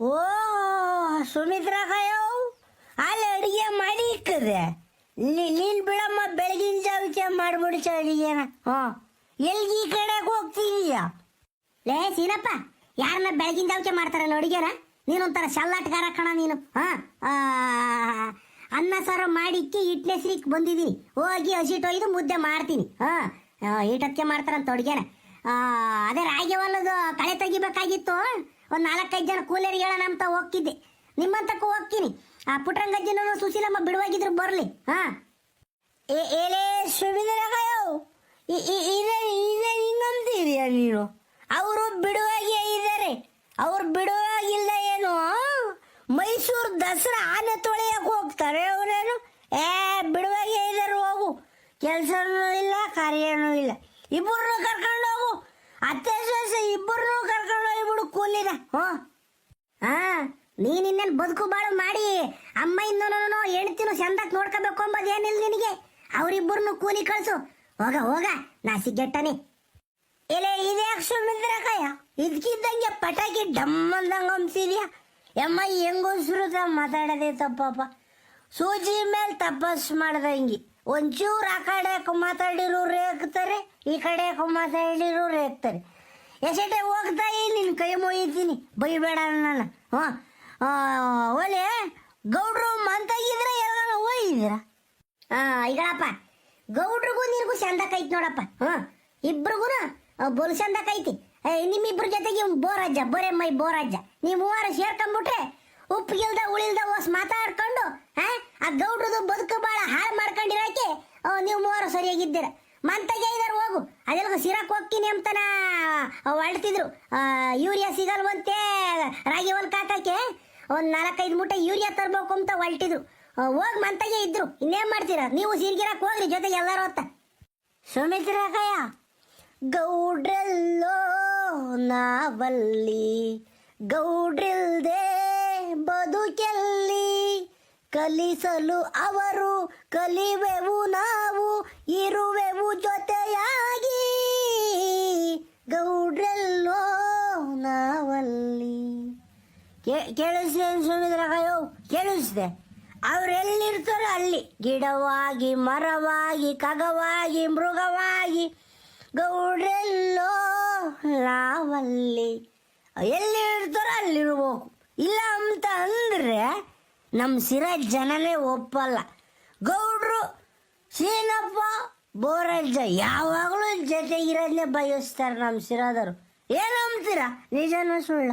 ಓ ಸುಮಿತ್ರಾ ಕಾಯೋ ಅಲ್ಲಿ ಅಡುಗೆ ಮಾಡಿ ಇಕ್ಕದೆ ನೀನ್ ಬಿಡಮ್ಮ, ಬೆಳಗಿನ ಜಾವಕ್ಕೆ ಮಾಡ್ಬಿಡ್ಸ ಅಡುಗೆನ. ಹಾ. ಈ ಕಡೆಗೆ ಹೋಗ್ತೀನಿಯ ಲೇ, ಸೀನಪ್ಪ, ಯಾರನ್ನ ಬೆಳಗಿನ ಜಾವಕ್ಕೆ ಮಾಡ್ತಾರಲ್ಲ ಅಡುಗೆನ? ನೀನೊಂಥರ ಶಲ್ಲಾಟಗಾರ ಕಣ ನೀನು. ಹಾ. ಅನ್ನ ಸಾರು ಮಾಡಿಕ್ಕಿ ಹಿಟ್ನೆಸ್ಲಿಕ್ಕೆ ಬಂದಿದ್ದೀನಿ ಹೋಗಿ ಹಸಿಟ್ಟು ಒಯ್ದು ಮುದ್ದೆ ಮಾಡ್ತೀನಿ. ಹಾ. ಹಿಟ್ಟಕ್ಕೆ ಮಾಡ್ತಾರಂತ ಅಡುಗೆನ. ಅದೇ ರಾಗಿ ಹೊಲದು ಕಳೆ ತೆಗಿಬೇಕಾಗಿತ್ತು? ಒಂದು ನಾಲ್ಕೈದು ಜನ ಕೂಲಿಯರಿಗೆ ಹೇಳೋಣ ಅಂತ ಹೋಗ್ತಿದ್ದೆ. ನಿಮ್ಮಂತಕ್ಕೂ ಹೋಗ್ತೀನಿ. ಆ ಪುಟ್ರಂಗಜ್ಜನ ಸುಶೀಲಮ್ಮ ಬಿಡುವಾಗಿದ್ರು ಬರಲಿ. ಹಾ. ಏಲೇ ಹಿಂಗಂತೀರಿಯ ನೀನು? ಅವರು ಬಿಡುವಾಗೆ ಇದ್ದಾರೆ. ಅವ್ರು ಬಿಡುವಾಗಿಲ್ಲ ಏನು? ಮೈಸೂರು ದಸರಾ ಆನೆ ತೊಳೆಯಕ್ಕೆ ಹೋಗ್ತಾರೆ ಅವರೇನು? ಏ, ಬಿಡುವಾಗೆ ಇದ್ದಾರೆ, ಹೋಗು. ಕೆಲಸನೂ ಇಲ್ಲ, ಕಾರ್ಯನೂ ಇಲ್ಲ. ಇಬ್ಬರನ್ನು ಕರ್ಕೊಂಡು ಹೋಗು. ಅತ್ತೆ ಸೊಸೆ ಇಬ್ಬರನ್ನು ಕರ್ಕೊಂಡು ಹೋ ಹಾ ನೀನ್ ಇನ್ನೇನ್ ಬದುಕು ಬಾಳು ಮಾಡಿ ಅಮ್ಮ ಇನ್ನೂ ಹೆಣ್ತಿನ ಚಂದಕ್ ನೋಡ್ಕೋಬೇಕು ಅಂಬದ್ ಏನಿಲ್ಲ ನಿನಗೆ? ಅವರಿಬ್ಬರನ್ನು ಕೂಲಿ ಕಳ್ಸು. ಹೋಗ ಹೋಗ, ನಾ ಸಿಗ್ಗೆಟ್ಟನಿ. ಎಲೆ, ಇದೇ ಸುಮ್ಮಿದ್ರ ಇದ್ಕಿದ್ದಂಗೆ ಪಟಾಕಿ ಡಮ್ ಅಂದಂಗೆ ಅಂಬ್ಸಿದ್ಯಾ ಯಮ್ಮ ಹೆಂಗೋಸ್ರು ಮಾತಾಡದೆ ತಪ್ಪಪ್ಪ ಸೂಜಿ ಮೇಲೆ ತಪಸ್ ಮಾಡ್ದಂಗೆ. ಒಂಚೂರು ಆ ಕಡೆ ಮಾತಾಡಿರೋರು ರೇಗ್ತಾರೆ ಈ ಕಡೆ ಮಾತಾಡಿರೋರು ರೇಗ್ತಾರೆ ಎಸೆಟೆ ಹೋಗ್ತಾ ನಿನ್ನ ಕೈ ಮೊಯ್ತೀನಿ ಬೈಬೇಡ ನಾನು ಹಾಂ. ಒಲೆ ಗೌಡ್ರು ಮಂತಾಗಿದ್ರೆ ಎಲ್ಲ ಹೋಗಿದ್ದೀರ? ಆ ಈಗಳಪ್ಪ ಗೌಡ್ರಿಗೂ ನಿನಗೂ ಚಂದಕ್ ನೋಡಪ್ಪ. ಹಾ. ಇಬ್ರಿಗೂ ಬೋಲ್ ಚಂದ ಏ, ನಿಮ್ಮಿಬ್ರ ಜೊತೆಗೆ ಬೋರಜ್ಜ ಬೋರೆ ಮೈ ಬೋರಜ್ಜ. ನೀವು ಮೂವರು ಸೇರ್ಕೊಂಡ್ಬಿಟ್ರೆ ಉಪ್ಪಿಗಿಲ್ದ ಉಳಿಲ್ದ ಓಸ್ ಮಾತಾಡ್ಕೊಂಡು ಆ, ಆ ಗೌಡ್ರದು ಬದುಕು ಬಾಳ ಹಾಳು ಮಾಡ್ಕೊಂಡಿರೋಕೆ ಆ, ನೀವು ಮೂವರು ಸರಿಯಾಗಿದ್ದೀರ. ಮಂತಾಗಿ ಹೋಗು ಅದೆಲ್ಲ ಸಿರಕ್ ಹೋಗ್ತೀನಿ ಅಂತನ? ಹೊಳ್ತಿದ್ರು ಆ, ಯೂರಿಯಾ ಸಿಗಲ್ವಂತೆ ರಾಗಿ ಹೊಲ್ ಕಾಕಕ್ಕೆ ಒಂದು ನಾಲ್ಕೈದು ಮೂಟೆ ಯೂರಿಯಾ ತರ್ಬೇಕು ಅಂತ ಹೊಲ್ಟಿದ್ರು ಹೋಗಿ ಮಂತಗೆ ಇದ್ರು. ಇನ್ನೇನ್ ಮಾಡ್ತೀರಾ? ನೀವು ಸೀರ್ಗಿರಕ್ ಹೋಗ್ರಿ ಜೊತೆಗೆ ಎಲ್ಲಾರು ಅಂತ. ಸುಮಿತ್ರ ಗೌಡ್ರಲ್ಲೋ ಗೌಡ್ರೆಲ್ಲೋ ನಾವಲ್ಲಿ. ಗೌಡ್ರಿಲ್ದೆ ಬದುಕೆಲ್ಲಿ ಕಲಿಸಲು ಅವರು ಕಲಿವೆವು ನಾವು, ಇರುವೆವು ಜೊತೆಯಾಗಿ. ಗೌಡ್ರೆಲ್ಲೋ ನಾವಲ್ಲಿ. ಕೇಳಿಸಿದೆ ಅಯ್ಯೋ ಕೇಳಿಸ್ದೆ. ಅವರೆಲ್ಲಿರ್ತಾರೋ ಅಲ್ಲಿ. ಗಿಡವಾಗಿ, ಮರವಾಗಿ, ಕಗವಾಗಿ, ಮೃಗವಾಗಿ. ಗೌಡ್ರೆಲ್ಲೋ ನಾವಲ್ಲಿ. ಎಲ್ಲಿ ಇರ್ತಾರೋ ಅಲ್ಲಿರ್ಬೇಕು. ಇಲ್ಲ ಅಂತ ಅಂದ್ರೆ ನಮ್ಮ ಸಿರ ಜನನೇ ಒಪ್ಪಲ್ಲ. ಗೌಡ್ರು ಸೀನಪ್ಪ ಬೋರಜ್ಜ, ಯಾವಾಗಲೂ ಜೊತೆಗಿರೋದನ್ನೇ ಬಯಸ್ತಾರೆ ನಮ್ಮ ಸಿರಾದವರು. ಏನಂತೀರ ನಿಜನೂ ಸುಳ್ಳ.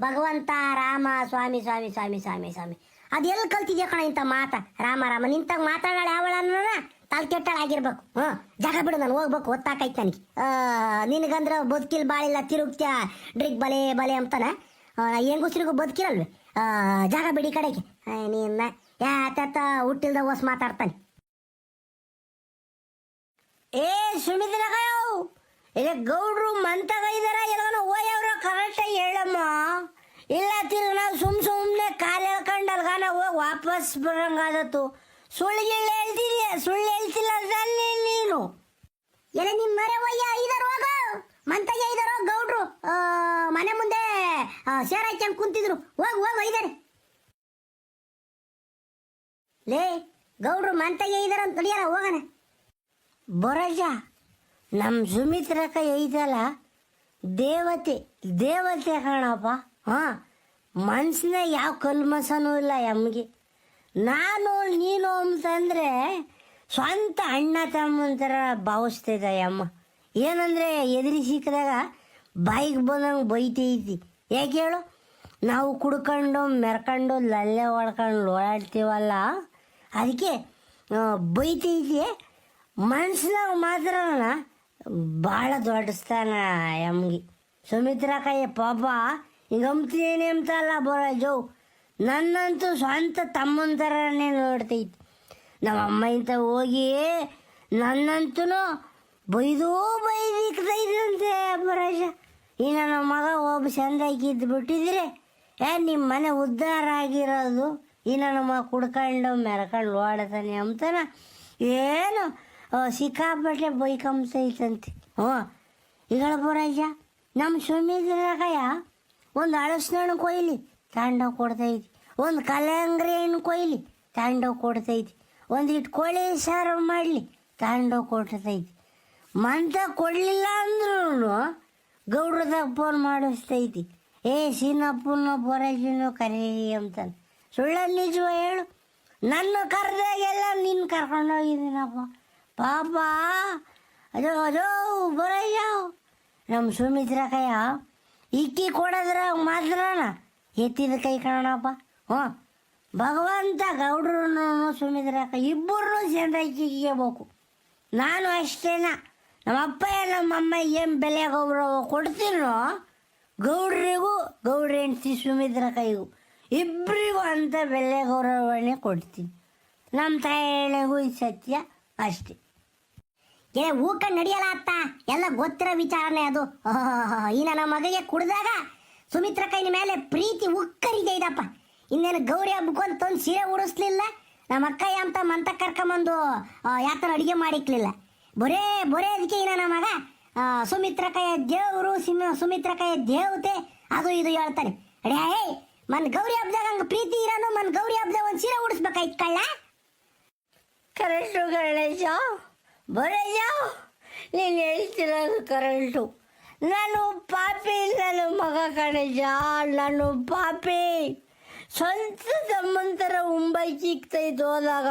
ಭಗವಂತ, ರಾಮ, ಸ್ವಾಮಿ ಸ್ವಾಮಿ ಸ್ವಾಮಿ ಸ್ವಾಮಿ ಸ್ವಾಮಿ. ಅದೆಲ್ಲ ಕಲ್ತಿದ್ಯಾ ಕಣ ಇಂಥ ಮಾತ? ರಾಮ ರಾಮ, ನಿಂತಾಗ ಮಾತಾಡಾಳ ಯಾವಳ ತಲೆ ಕೆಟ್ಟಾಳಾಗಿರ್ಬೇಕು ಹ್ಞೂ, ಜಾಗ ಬಿಡು ನಾನು, ಹೋಗ್ಬೇಕು, ಒತ್ತಾಕೈತೆ ನನಗೆ. ನಿನಗಂದ್ರೆ ಬದುಕಿಲ್ ಬಾಳಿಲ್ಲ, ತಿರುಗ್ತ್ಯಾ, ಡ್ರಿಗ್ ಬಲೆ ಬಲೆ ಅಂತಾನೆ? ಹೆಂಗುಸ್ರಿಗೂ ಬದುಕಿರಲ್ವೇ? ಜಾಗ ಬಿಡಿ ಕಡೆಗೆ. ನೀನ್ನ ಯಾತ ಹುಟ್ಟಿಲ್ದ ಓಸ್ ಮಾತಾಡ್ತಾನೆ. ಏ ಸುಮಿದ್ರ ಕಾಯೋ ಇಲ್ಲ ಗೌಡ್ರು ಮಂತಾಗ ಇದಾರ ಎಲ್ಲಾನು ಓಯವ್ರ ಕರೆಕ್ಟಾಗಿ ಹೇಳಮ್ಮ. ಇಲ್ಲ ತಿರ್ಗ ನಾವು ಸುಮ್ ಸುಮ್ನೆ ಕಾಲು ಅಲ್ಗಾನ ಹೋಗಿ ವಾಪಸ್ ಬರಂಗಾದತ್ತು ಸುಳ್ಳು ಗಿಳ್ಳು ಹೇಳ್ತಿದ್ಯ? ಸುಳ್ಳು ಹೇಳ್ತಿಲ್ಲ ನೀನು. ಎಲ್ಲ ನಿಮ್ಮ ಮರೆ ಒಯ್ಯ ಐದಾರು ಹೋಗ. ಮಂತಗೆ ಇದಾರ, ಗೌಡ್ರು ಮನೆ ಮುಂದೆ ಸೇರಾಯ್ಕೊಂಡು ಕುಂತಿದ್ರು. ಹೋಗ್ ಹೋಗ್ ಒಯ್ದಾರೆ ಲೇ, ಗೌಡ್ರು ಮಂತಗೆ ಇದಾರ ಅಂತ ನಡಿಯಲ್ಲ, ಹೋಗಣ. ಬರಜ ನಮ್ಮ ಸುಮಿತ್ರಕ ಐತಲ್ಲ ದೇವತೆ ದೇವತೆ ಕಾಣಪ್ಪ. ಹಾಂ, ಮನ್ಸಿನ ಯಾವ ಕಲ್ಮಸನೂ ಇಲ್ಲ ಎಮ್ಗೆ ನಾನು, ನೀನು ಅಂತಂದ್ರೆ ಸ್ವಂತ ಅಣ್ಣ ತಮ್ಮಂತರ ಭಾವಿಸ್ತಿದ್ದ ಅಮ್ಮ. ಏನಂದರೆ ಎದುರಿ ಸಿಕ್ಕಿದಾಗ ಬಾಯಿಗೆ ಬಂದಂಗೆ ಬೈತೈತಿ ಯಾಕೆ ಹೇಳು? ನಾವು ಕುಡ್ಕೊಂಡು, ಮೆರ್ಕೊಂಡು, ಲಲ್ಲೆ ಹೊಡ್ಕೊಂಡು ಓಡಾಡ್ತೀವಲ್ಲ, ಅದಕ್ಕೆ ಬೈತೈತಿ ಮನ್ಸಿನಾಗ ಮಾತ್ರ ಭಾಳ ದೊಡ್ಡ ಸ್ಥಾನ ಎಮ್ಗೆ ಕೈ, ಪಾಪ ಹಿಂಗಂತೀನಿ ಅಂತಲ್ಲ ಬರೋಜು ನನ್ನಂತೂ ಸ್ವಂತ ತಮ್ಮನ ಥರನೇ ನೋಡ್ತೈತಿ. ನಮ್ಮ ಅಮ್ಮ ಇಂತ ಹೋಗಿ ನನ್ನಂತೂ ಬೈದು ಬೈದಿಕ್ತೈದಂತೆ ಅಪರಾಜ. ಇನ್ನು ನಮ್ಮ ಮಗ ಒಬ್ಬ ಚಂದಾಗಿ ಇದ್ದು ಬಿಟ್ಟಿದ್ರೆ ಏ ನಿಮ್ಮ ಮನೆ ಉದ್ಧಾರ ಆಗಿರೋದು, ಇನ್ನು ನಮ್ಮ ಮಗ ಕುಡ್ಕೊಂಡು ಮೆರ್ಕೊಂಡು ಓಡತಾನೆ ಅಂತಾನ. ಏನು ಸಿಕ್ಕಾಪಟ್ಟೆ ಬೈಕಂಬೈತಂತೆ ಹ್ಞೂ. ಈಗ ಬರಾಜ ನಮ್ಮ ಸುಮಿತ್ರಕಯ್ಯ ಒಂದು ಹಳಸಿನ ಹಣ್ಣು ಕೊಯ್ಲಿ ತಗೊಂಡೋಗಿ ಕೊಡ್ತೈತಿ ಒಂದು ಕಲ್ಲಂಗರಿ ಹಣ್ಣು ಕೊಯ್ಲಿ ತಗೊಂಡೋಗಿ ಕೊಡ್ತೈತಿ ಒಂದು ಇಟ್ಟು ಕೋಳಿ ಸಾರು ಮಾಡಲಿ ತಗೊಂಡೋಗಿ ಕೊಡ್ತೈತಿ ಮಂತ ಕೊಡಲಿಲ್ಲ ಅಂದ್ರೂ ಗೌಡ್ರದಾಗ ಫೋನ್ ಮಾಡಿಸ್ತೈತಿ. ಏ, ಸೀನಪ್ಪನ ಬೊರಜಿನೋ ಕರೀ ಅಂತಾನೆ. ಸುಳ್ಳ ನಿಜವ ಹೇಳು. ನನ್ನ ಕರೆದಾಗೆಲ್ಲ ನಿನ್ನ ಕರ್ಕೊಂಡೋಗಿದ್ದೀನಪ್ಪ ಪಾಪ, ಅದೋ ಅದೋ ಬರಯ್ಯ ನಮ್ಮ ಸುಮಿತ್ರ ಕೈಯ ಇಕ್ಕಿ ಕೊಡೋದ್ರ ಮಾತ್ರನ ಎತ್ತಿದ ಕೈ ಕಾಣಪ್ಪ. ಹ್ಞೂ. ಭಗವಂತ ಗೌಡ್ರು ಸುಮಿತ್ರ ಕೈ ಇಬ್ಬರು ಸೇರ್ಬೇಕು ನಾನು ಅಷ್ಟೇನ? ನಮ್ಮಪ್ಪ ನಮ್ಮಮ್ಮ ಏನು ಬೆಲೆ ಗೌರವ ಕೊಡ್ತೀನೋ ಗೌಡ್ರಿಗೂ ಗೌಡ್ರ ಹೆಂಡ್ತಿ ಸುಮಿತ್ರ ಕೈಗೂ ಇಬ್ಬರಿಗೂ ಅಂತ ಬೆಲೆ ಗೌರವನೆ ಕೊಡ್ತೀನಿ. ನಮ್ಮ ತಾಯಿಗೂ ಈ ಸತ್ಯ ಅಷ್ಟೇ. ಏ ಊಕ ನಡೆಯಲ್ಲ ಅತ್ತ? ಎಲ್ಲ ಗೊತ್ತಿರೋ ವಿಚಾರನೇ ಅದು. ಈ ನನ್ನ ಮಗಗೆ ಕುಡ್ದಾಗ ಸುಮಿತ್ರ ಕೈನ ಮೇಲೆ ಪ್ರೀತಿ ಉಕ್ಕರಿದೆ ಇದಪ್ಪ. ಇನ್ನೇನು ಗೌರಿ ಹಬ್ಬಕ್ಕೊಂದು ಅಂತ ಒಂದು ಸೀರೆ ಉಡಿಸ್ಲಿಲ್ಲ, ನಮ್ಮ ಅಕ್ಕಯ್ಯ ಅಂತ ಮಂತ ಕರ್ಕೊಂಬಂದು ಯಾತನ ಅಡುಗೆ ಮಾಡಿಕ್ಲಿಲ್ಲ. ಬರೇ ಬರೇ ಅದಕ್ಕೆ ಏನ ನಮಗ ಸುಮಿತ್ರ ಕೈಯ ದೇವರು ಸಿಮ ಸುಮಿತ್ರ ಕೈಯ ದೇವತೆ, ಅದು ಇದು ಹೇಳ್ತಾರೆ. ಅಡೇ ಮನ್ ಗೌರಿ ಹಬ್ಬದಾಗ ಹಂಗ ಪ್ರೀತಿ ಇರೋನು, ಮನ್ ಗೌರಿ ಹಬ್ಬದಾಗ ಒಂದು ಸೀರೆ ಉಡಿಸ್ಬೇಕಾಯ್ತು ಕಳ್ಳ? ಕರೆಂಟು ಗಣೇಶ ಬರಯ್ಯ ನೀನು ಹೇಳ್ತಿರೋದು ಕರೆಂಟು. ನಾನು ಪಾಪಿ ನನ್ನ ಮಗ ಗಣೇಶ, ನಾನು ಪಾಪಿ. ಸ್ವಂತ ತಮ್ಮಂತರ ಮುಂಬೈ ಚಿಕ್ತೈತೆ ಹೋದಾಗ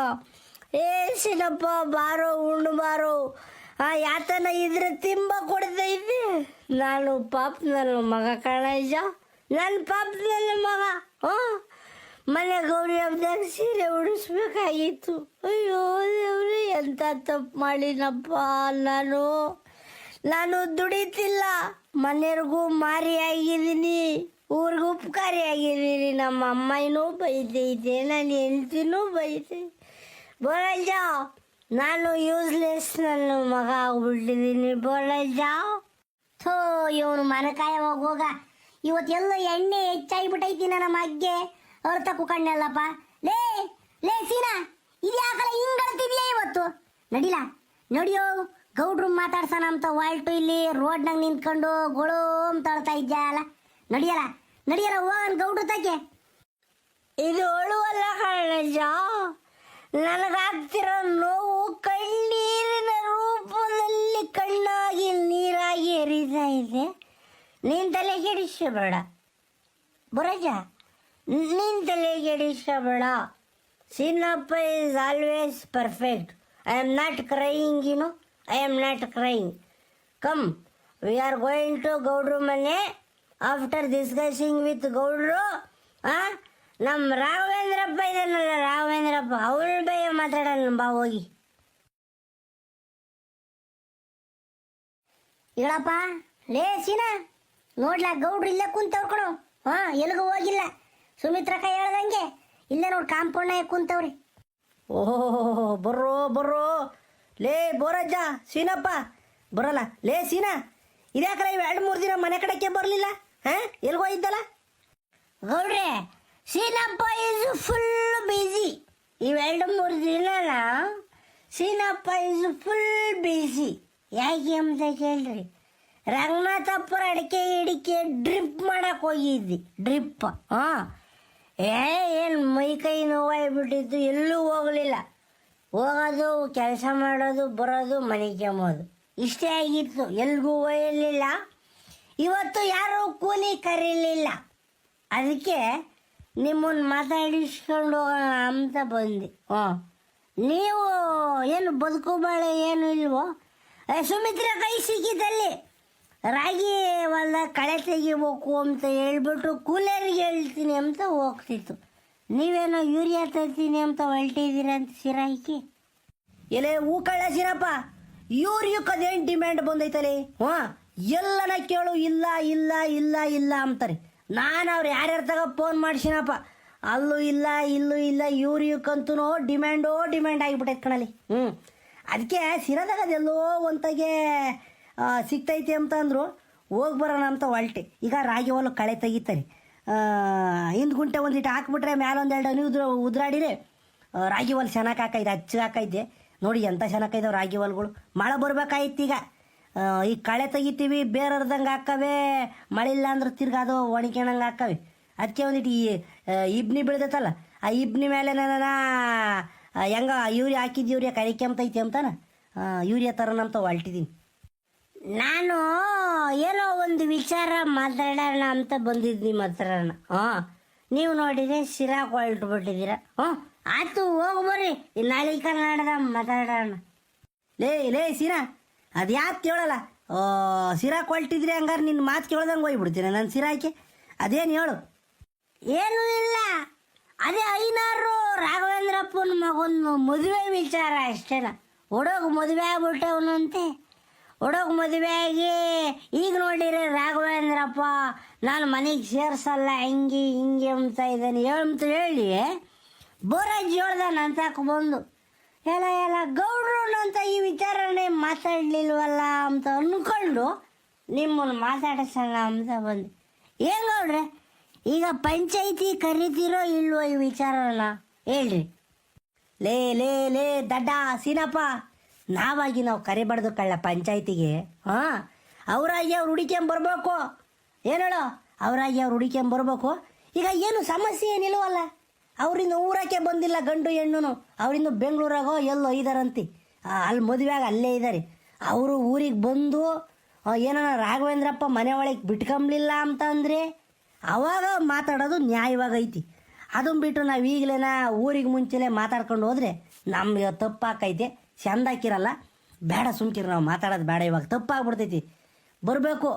ಏ ಸಿನಪ್ಪ ಬಾರೋ ಉಣ್ಣು ಬಾರೋ. ಆ, ಯಾತನ ಇದ್ರೆ ತಿಂಬ ಕೊಡ್ತೈತಿ ನಾನು ಪಾಪ ನನ್ನ ಮಗ ಕಣಜ ನನ್ನ ಪಾಪ ನನ್ನ ಮಗ. ಹ ಮನೆ ಗೌರಿ ಹಬ್ಬದಾಗ ಸೀರೆ ಉಡಿಸ್ಬೇಕಾಗಿತ್ತು. ಅಯ್ಯೋ, ದೇವ್ರಿ, ಎಂತ ತಪ್ಪು ಮಾಡಿನಪ್ಪ ನಾನು. ನಾನು ದುಡಿತಿಲ್ಲ. ಮನೆಯವ್ರಿಗೂ ಮಾರಿ ಆಗಿದ್ದೀನಿ. ಊರಿಗೂ ಉಪಕಾರಿ ಆಗಿದ್ದೀನಿ. ನಮ್ಮ ಅಮ್ಮನೂ ಬೈತೈತೆ ನನ್ನ ಹೆಂಡ್ತಿನೂ ಬೈತೈತೆ ಬೋಳಜ್ಜ ನಾನು ಯೂಸ್ಲೆಸ್ ನನ್ನ ಮಗ ಆಗ್ಬಿಟ್ಟಿದ್ದೀನಿ ಬೋಳಜ್ಜ ಥೋ, ಇವನು ಮನಕಾಯ ಹೋಗ. ಇವತ್ತೆಲ್ಲ ಎಣ್ಣೆ ಹೆಚ್ಚಾಗಿಬಿಟ್ಟೈತಿ ನನ್ನ ಮಗ್ಗೆ. ಅರ್ಥ ಕುಕಣ್ಣಲ್ಲಪ್ಪ ಲೇ ಲೇ ಸೀನಾ ಇದು ಯಾಕಲ್ಲ ಹಿಂಗಳ್ತಿದ್ಯಾ ಇವತ್ತು? ನಡಿಲ, ನಡಿಯೋ. ಗೌಡ್ರು ಮಾತಾಡ್ಸೋಣ ಅಂತ ವಾಲ್ಟು ಇಲ್ಲಿ ರೋಡ್ನಾಗ ನಿಂತ್ಕೊಂಡು ಗೊಳು ಅಂತ ಅಳ್ತಾ ಅಲ್ಲ. ನಡಿಯಲ್ಲ ನಡಿಯಲ್ಲ ಹೋಗನ್ ಗೌಡ್ರು ತಕ್ಕೆ ಇದು ಅಳುವಲ್ಲ ಕಣಜ ನನಗಾಗ್ತಿರೋ ನೋವು ಕಣ್ಣೀರಿನ ರೂಪದಲ್ಲಿ ಕಣ್ಣಾಗಿ ನೀರಾಗಿ ಹರಿತಾ ಇದೆ. ನೀನು ತಲೆ ಕೆಡಿಸಬೇಡ ಬುರಜ, ನೀನು ತಲೆ ಕೆಡಿಸಬೇಡ Sinnappa is always perfect I am not crying you know I am not crying come we are going to ಗೌಡ್ರು ಮನೆ ಆಫ್ಟರ್ ಡಿಸ್ಕಸಿಂಗ್ ವಿತ್ ಗೌಡ್ರು ಆ ನಮ್ಮ ರಾಘವೇಂದ್ರಪ್ಪ ಇದನ್ನಲ್ಲ ರಾಘವೇಂದ್ರಪ್ಪ ಅವಳ ಬೈಯ ಮಾತಾಡಲ್ಲ ಬಾ ಹೋಗಿ. ಹೇಳಪ್ಪ ಲೇ ಸೀನ ನೋಡ್ಲಾ ಗೌಡ್ರು ಇಲ್ಲೇ ಕುಂತವ್ರು ಕಣೋ. ಹಾ ಎಲ್ಗೂ ಹೋಗಿಲ್ಲ. ಸುಮಿತ್ರಕ್ಕ ಹೇಳ್ದಂಗೆ ಇಲ್ಲೇ ನೋಡಿ ಕಾಂಪೌಂಡ್ನಾಗ ಕುಂತವ್ರಿ. ಓಹೋ ಬರ್ರೋ ಬರ್ರೋ. ಲೇ ಬೋರಜ್ಜ ಸೀನಪ್ಪ. ಬರಲ್ಲ. ಲೇ ಸೀನಾ ಇದ್ಯಾಕಲ್ಲ ಇವು ಎರಡು ಮೂರು ದಿನ ಮನೆ ಕಡೆಕ್ಕೆ ಬರಲಿಲ್ಲ? ಹಾಂ ಎಲ್ಗೋ ಇದ್ದಲ್ಲ? ಗೌಡ್ರೆ ಸೀನಪ್ಪ ಇಸ್ ಫುಲ್ ಬಿಸಿ ಇವೆರಡು ಮೂರು ದಿನ ಸೀನಪ್ಪ ಇಸ್ ಫುಲ್ ಬಿಸಿ ಯಾಕೆ ಅಂತ ಕೇಳ್ರಿ? ರಂಗನಾಥಪ್ಪರ ಅಡಿಕೆ ಇಡಿಕೆ ಡ್ರಿಪ್ ಮಾಡಕ್ ಹೋಗಿದ್ವಿ ಡ್ರಿಪ್ ಹಾಂ. ಏ, ಏನು ಮೈ ಕೈ ನೋವಾಗ್ಬಿಟ್ಟಿತ್ತು ಎಲ್ಲೂ ಹೋಗಲಿಲ್ಲ. ಹೋಗೋದು, ಕೆಲಸ ಮಾಡೋದು, ಬರೋದು, ಮನೆ ಕೆಮ್ಮೋದು. ಇಷ್ಟೇ ಆಗಿತ್ತು. ಎಲ್ಗೂ ಒಯ್ಯಲಿಲ್ಲ. ಇವತ್ತು ಯಾರೂ ಕೂಲಿ ಕರೀಲಿಲ್ಲ. ಅದಕ್ಕೆ ನಿಮ್ಮನ್ನು ಮಾತಾಡಿಸ್ಕೊಂಡು ಹೋಗೋಣ ಅಂತ ಬಂದೆ. ಹ್ಞೂ ನೀವು ಏನು ಬದುಕು ಬಾಳೆ ಏನು ಇಲ್ವೋ? ಸುಮಿತ್ರ ಕೈ ಸಿಕ್ಕಿದಲ್ಲಿ. ರಾಗಿ ಹೊಲ ಕಳೆ ತೆಗಿಬೇಕು ಅಂತ ಹೇಳ್ಬಿಟ್ಟು ಕೂಲರಿಗೆ ಹೇಳ್ತೀನಿ ಅಂತ ಹೋಗ್ತಿತ್ತು. ನೀವೇನೋ ಯೂರಿಯಾ ತರ್ತೀನಿ ಅಂತ ಹೊಲ್ಟಿದ್ದೀರ ಅಂತ ಸಿರಾಯ್ಕಿ? ಎಲೆ ಹೂ ಕಳ್ಳ ಯೂರಿಯಕ್ಕದೇನು ಡಿಮ್ಯಾಂಡ್ ಬಂದೈತಲಿ? ಹಾಂ. ಎಲ್ಲನ ಕೇಳು, ಇಲ್ಲ ಇಲ್ಲ ಇಲ್ಲ ಇಲ್ಲ ಅಂತಾರೆ. ನಾನು ಅವ್ರು ಯಾರ್ಯಾರ ತಗ ಫೋನ್ ಮಾಡ್ಸಿನಪ್ಪ. ಅಲ್ಲೂ ಇಲ್ಲ, ಇಲ್ಲೂ ಇಲ್ಲ ಇವ್ರಿಗಂತೂ ಡಿಮ್ಯಾಂಡೋ ಡಿಮ್ಯಾಂಡ್ ಆಗಿಬಿಟ್ಟೈತೆ ಕಣಲಿ ಹ್ಞೂ ಅದಕ್ಕೆ ಸಿರದಾಗ ಅದೆಲ್ಲೋ ಒಂತಾಗೆ ಸಿಗ್ತೈತಿ ಅಂತ ಅಂದರು, ಹೋಗಿ ಬರೋಣ ಅಂತ ಹೊಲ್ಟೆ ಈಗ ರಾಗಿ ಹೊಲ ಕಳೆ ತೆಗಿತಾರೆ. ಹಿಂದೆ ಗುಂಟೆ ಒಂದಿಟ್ಟು ಹಾಕ್ಬಿಟ್ರೆ ಮ್ಯಾಲ ಒಂದೆರಡು ಎರಡು ಉದ್ರ, ಉದ್ರಾಡಿರಿ ರಾಗಿ ಹೊಲ ಚೆನ್ನಾಗಿ ಹಾಕೈತೆ ಹಚ್ಚಿಗೆ ಹಾಕೈತೆ. ನೋಡಿ ಎಂಥ ಚೆನ್ನಾಗೈದವು ರಾಗಿ ಹೊಲ್ಗಳು. ಮಳೆ ಬರ್ಬೇಕಾಯ್ತು ಈಗ. ಈ ಕಳೆ ತೆಗಿತೀವಿ, ಬೇರೆರ್ದಂಗೆ ಹಾಕವೆ ಮಳೆ ಇಲ್ಲ ಅಂದ್ರೆ ತಿರ್ಗಾ ಅದು ಒಣಕ್ಯಣಂಗೆ ಹಾಕವೆ. ಅದಕ್ಕೆ ಒಂದಿಟ್ಟು ಈ ಇಬ್ನಿ ಬೆಳ್ದೈತಲ್ಲ, ಆ ಇಬ್ನಿ ಮೇಲೆ ನನ್ನ ಹೆಂಗ ಯೂರಿಯಾ ಹಾಕಿದ್ದು ಯೂರಿಯಾ ಕರಿಕೆಂತೈತಿ ಅಂತಾನ? ಯೂರಿಯಾ ಯೂರಿಯಾ ತರನಂತ ಹೊಲ್ಟಿದ್ದೀನಿ ನಾನು ಏನೋ ಒಂದು ವಿಚಾರ ಮಾತಾಡೋಣ ಅಂತ ನಿಮ್ಮ ಹತ್ರನ ಹಾಂ, ನೀವು ನೋಡಿದ್ರೆ ಶಿರಾ ಹೊಲ್ಟ್ಬಿಟ್ಟಿದ್ದೀರ. ಹ್ಞೂ ಆಯ್ತು, ಹೋಗಿ ಬರ್ರಿ. ನಾಳೆ ಕನ್ನಡದ ಮಾತಾಡೋಣ. ಲೇ ಲೇ ಸೀನಾ ಅದು ಯಾಕೆ ಕೇಳಲ್ಲ? ಓ, ಸಿರಾ ಕೊಲ್ಟಿದ್ರೆ ಹಂಗಾರೆ ನಿನ್ನ ಮಾತು ಕೇಳ್ದಂಗೆ ಹೋಗ್ಬಿಡ್ತೀನಿ ನನ್ನ ಸಿರಾಕೆ ಅದೇನು ಹೇಳು? ಏನೂ ಇಲ್ಲ. ಅದೇ ಐನಾರು ರಾಘವೇಂದ್ರಪ್ಪನ ಮಗನ ಮದುವೆ ವಿಚಾರ ಅಷ್ಟೇನ? ಹುಡುಗ ಮದುವೆ ಆಗ್ಬಿಟ್ಟವನಂತೆ ಹುಡುಗ ಮದುವೆ ಆಗಿ ಈಗ ನೋಡಿರಿ ರಾಘವೇಂದ್ರಪ್ಪ, ನಾನು ಮನೆಗೆ ಸೇರ್ಸಲ್ಲ, ಹಿಂಗೆ ಹಿಂಗೆ ಅಂತ ಇದ್ದಾನೆ ಅಂತ ಹೇಳಿ ಬೋರಾಜ್ ಹೇಳ್ದಾನ ಅಂತಕ್ಕೆ ಬಂದು. ಎಲ್ಲ ಎಲ್ಲ ಗೌಡ್ರು ಅಂತ ಈ ವಿಚಾರನೆ ಮಾತಾಡಲಿಲ್ವಲ್ಲ ಅಂತ ಅಂದ್ಕೊಂಡು ನಿಮ್ಮನ್ನು ಮಾತಾಡಿಸೋಣ ಅಂತ ಬಂದು. ಏನ್ ಗೌಡ್ರೆ, ಈಗ ಪಂಚಾಯಿತಿ ಕರಿತೀರೋ ಇಲ್ವೋ ಈ ವಿಚಾರನ? ಹೇಳ್ರಿ. ಲೇ ಲೇ ಲೇ, ದಡ್ಡ, ಸೀನಪ್ಪ. ನಾವಾಗಿ ನಾವು ಕರಿಬಾರ್ದು ಕಳ್ಳ ಪಂಚಾಯ್ತಿಗೆ, ಹಾಂ? ಅವರಾಗಿ ಅವ್ರು ಹುಡಿಕೊಂಬರ್ಬೇಕು ಏನು ಹೇಳೋ? ಅವರಾಗಿ ಅವ್ರು ಬರಬೇಕು. ಈಗ ಏನು ಸಮಸ್ಯೆ ಏನಿಲ್ವಲ್ಲ? ಅವರಿಂದ ಊರಕ್ಕೆ ಬಂದಿಲ್ಲ ಗಂಡು ಹೆಣ್ಣು ಅವರಿಂದ ಬೆಂಗಳೂರಾಗೋ ಎಲ್ಲೋ ಇದಾರಂತಿ. ಅಲ್ಲಿ ಮದುವೆಯಾಗ ಅಲ್ಲೇ ಇದ್ದಾರೆ ಅವರು ಊರಿಗೆ ಬಂದು ಏನೋ ರಾಘವೇಂದ್ರಪ್ಪ ಮನೆ ಒಳಗೆ ಬಿಟ್ಕೊಂಬ್ಲಿಲ್ಲ ಅಂತಂದರೆ ಅವಾಗ ಮಾತಾಡೋದು ನ್ಯಾಯವಾಗೈತಿ. ಅದನ್ನು ಬಿಟ್ಟು ನಾವು ಈಗಲೇನ ಊರಿಗೆ ಮುಂಚೆಲೆ ಮಾತಾಡ್ಕೊಂಡು ಹೋದರೆ ನಮಗೆ ತಪ್ಪಾಕೈತೆ. ಚೆಂದಾಕಿರಲ್ಲ ಬೇಡ ಸುಮ್ಕಿರಿ, ನಾವು ಮಾತಾಡೋದು ಬೇಡ, ಇವಾಗ ತಪ್ಪಾಗ್ಬಿಡ್ತೈತಿ. ಬರಬೇಕು.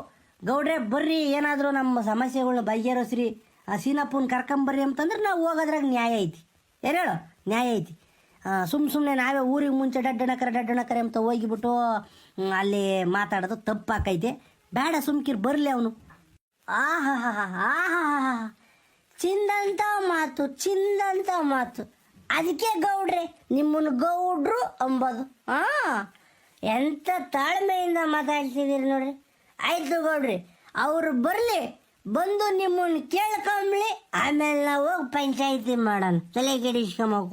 ಗೌಡ್ರೆ, ಬರ್ರಿ, ಏನಾದರೂ ನಮ್ಮ ಸಮಸ್ಯೆಗಳನ್ನ ಬಗೆಹರಿಸ್ರಿ. ಸೀನಪ್ಪನ ಕರ್ಕೊಂಬರ್ರಿ ಅಂತಂದ್ರೆ ನಾವು ಹೋಗೋದ್ರಾಗ ನ್ಯಾಯ ಐತಿ. ಏನು ಹೇಳು? ನ್ಯಾಯ ಐತಿ. ಸುಮ್ಮ ಸುಮ್ಮನೆ ನಾವೇ ಊರಿಗೆ ಮುಂಚೆ ಡಡ್ಡಣಕರ, ಡಡ್ಡಣಕರೆ ಅಂತ ಹೋಗಿಬಿಟ್ಟು ಅಲ್ಲಿ ಮಾತಾಡೋದು ತಪ್ಪಾಕೈತೆ. ಬೇಡ ಸುಮ್ಕಿರ್, ಬರಲಿ ಅವನು. ಆಹಾ ಆಹಾ ಚಿಂದಂತ ಮಾತು ಚಿಂದಂತ ಮಾತು. ಅದಕ್ಕೆ ಗೌಡ್ರೆ, ನಿಮ್ಮನ್ನು ಗೌಡ್ರು ಅಂಬೋದು. ಹಾ ಎಂಥ ತಾಳ್ಮೆಯಿಂದ ಮಾತಾಡ್ತಿದ್ದೀರಿ ನೋಡ್ರಿ. ಆಯ್ತು ಗೌಡ್ರಿ, ಅವರು ಬರಲಿ. ಬಂದು ನಿಮ್ಮನ್ನು ಕೇಳ್ಕೊಂಬ್ಲಿ ಆಮೇಲೆ ನಾವು ಪಂಚಾಯಿತಿ ಮಾಡೋಣ. ತಲೆ ಕೆಡಿಸ್ಕೊಂಬಕ್